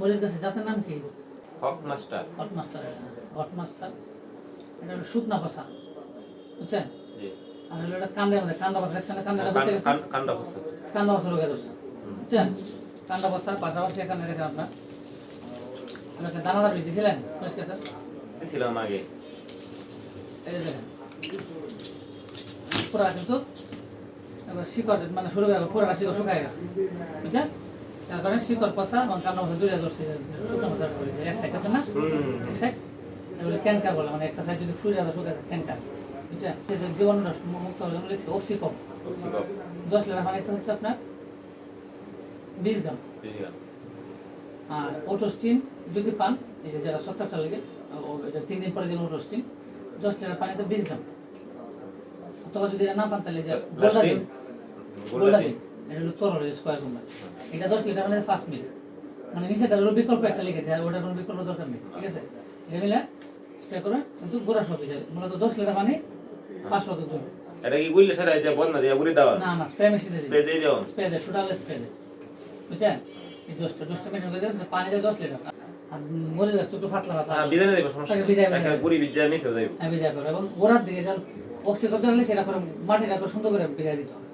মরিচ গাছের জাতের নাম কি? হক master. Hot master hot master. এটা হলো শুকনা পাশা বুঝছেন? আর হলো এটা কান্ডের মধ্যে কান্ডা পাশা দেখছেন না? কান্ডাটা বেঁচে গেছে কান- কান্ডা হচ্ছে কান্ডা পাশা রোগে ধরছে বুঝছেন? পাশা পাশাপাশি এখানে দেখেন আপনার। আপনাকে দানাদার বীজ দিয়েছিলেন দিছিলাম আগে। এই দেখেন। পুরা কিন্তু শিকড় মানে শুরু হয়ে গেল পুরা শিকড় শুকায় গেছে বুঝছেন? তার কারণে শিকড় পচা এবং কান্না পচা দুইটা ধরছে শুকনো পচা করে এক সাইড আছে না? এক সাইড এগুলো ক্যানকার বলে মানে একটা সাইড যদি ফুলে যাবে শুকায় ক্যানকার। বুঝছেন জীবাণুটা মুক্ত হলে লিখছে অক্সিকম দশ লিটার পানিতে হচ্ছে আপনার বিশ গ্রাম। আর ওটোস্টিন যদি পান এই যে যারা সত্তরটা লেগে এটা তিন দিন পরে দিন ওটোস্টিন দশ লিটার পানিতে বিশ গ্রাম। অথবা যদি এটা না পান তাহলে যে গোল্ডাজিন গোল্ডাজিন এটা হলো তরল স্কোয়ার তোমরা এটা দশ লিটার পানিতে পাঁচ মিল মানে নিচেটা হলো বিকল্প একটা লিখে দেয় আর ওটার কোনো বিকল্প দরকার নেই ঠিক আছে? এটা মিলে স্প্রে করবে কিন্তু গোড়া সব বিষয় মূলত দশ লিটার পানি পাঁচ শতক জমি এটা কি গুলি সারা যে বন্ধ দিয়ে গুলি দাও না না স্প্রে মেশিনে স্প্রে দিয়ে দাও স্প্রে দেয় টোটাল স্প্রে দেয়। বুঝছেন? এই দশটা দশটা মেশিন করে দেয় পানি দেয় দশ লিটার আর মরে যাচ্ছে একটু পাতলা পাতলা হ্যাঁ বিধানে দেব সমস্যা একটা নিচে হ্যাঁ ভিজা করে এবং গোড়ার দিকে যেন অক্সি করতে হলে সেটা করে মাটিটা করে সুন্দর করে ভিজাই দিতে হবে।